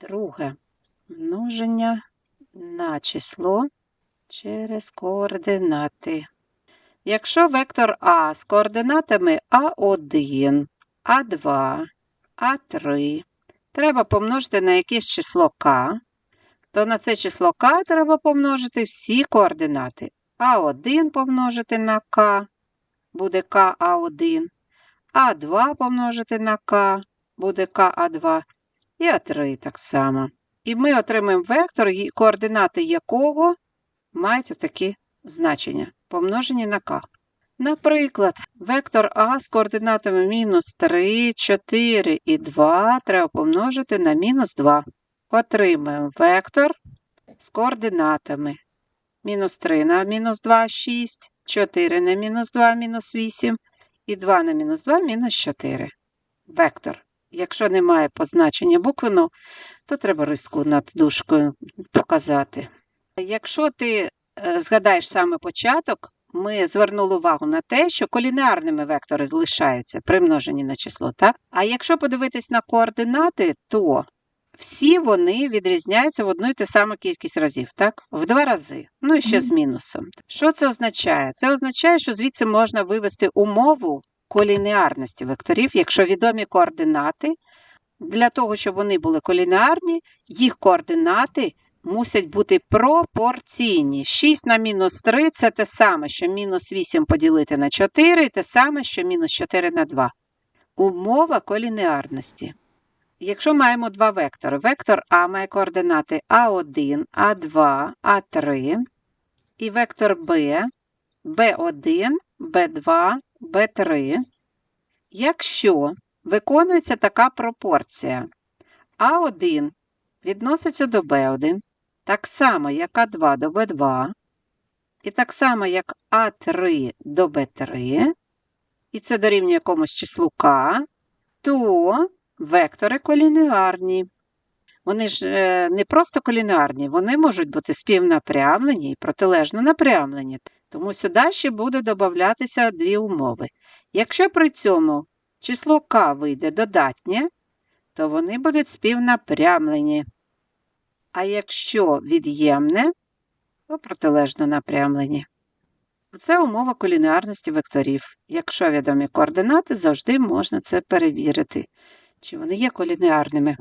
Друге. Множення на число через координати. Якщо вектор А з координатами А1, А2, А3 треба помножити на якесь число К, то на це число К треба помножити всі координати. А1 помножити на К, буде КА1, А2 помножити на К, буде КА2, і А3 так само. І ми отримаємо вектор, координати якого мають отакі значення, помножені на К. Наприклад, вектор А з координатами мінус 3, 4 і 2 треба помножити на мінус 2. Отримаємо вектор з координатами мінус 3 на мінус 2 – 6, 4 на мінус 2 – мінус 8 і 2 на мінус 2 – мінус 4. Вектор. Якщо немає позначення буквену, то треба риску над дужкою показати. Якщо ти е, згадаєш саме початок, ми звернули увагу на те, що колінарними вектори залишаються при множенні на число, так? А якщо подивитись на координати, то всі вони відрізняються в одну і ту саму кількість разів, так? В два рази. Ну і ще з мінусом. Що це означає? Це означає, що звідси можна вивести умову колінеарності векторів, якщо відомі координати. Для того, щоб вони були колінеарні, їх координати мусять бути пропорційні. 6 на мінус 3 це те саме, що мінус 8 поділити на 4, і те саме, що мінус 4 на 2. Умова колінеарності. Якщо маємо два вектори, вектор А має координати А1, А2, А3, і вектор Б, Б1, Б2, Б3. Якщо виконується така пропорція, А1 відноситься до Б1, так само, як А2 до Б2, і так само, як А3 до Б3, і це дорівнює якомусь числу К, то вектори колінеарні. Вони ж е, не просто колінеарні, вони можуть бути співнапрямлені і протилежно напрямлені. Тому сюди ще буде додатися дві умови. Якщо при цьому число К вийде додатнє, то вони будуть співнапрямлені. А якщо від'ємне, то протилежно напрямлені. Це умова колінеарності векторів. Якщо відомі координати, завжди можна це перевірити, чи вони є колінеарними.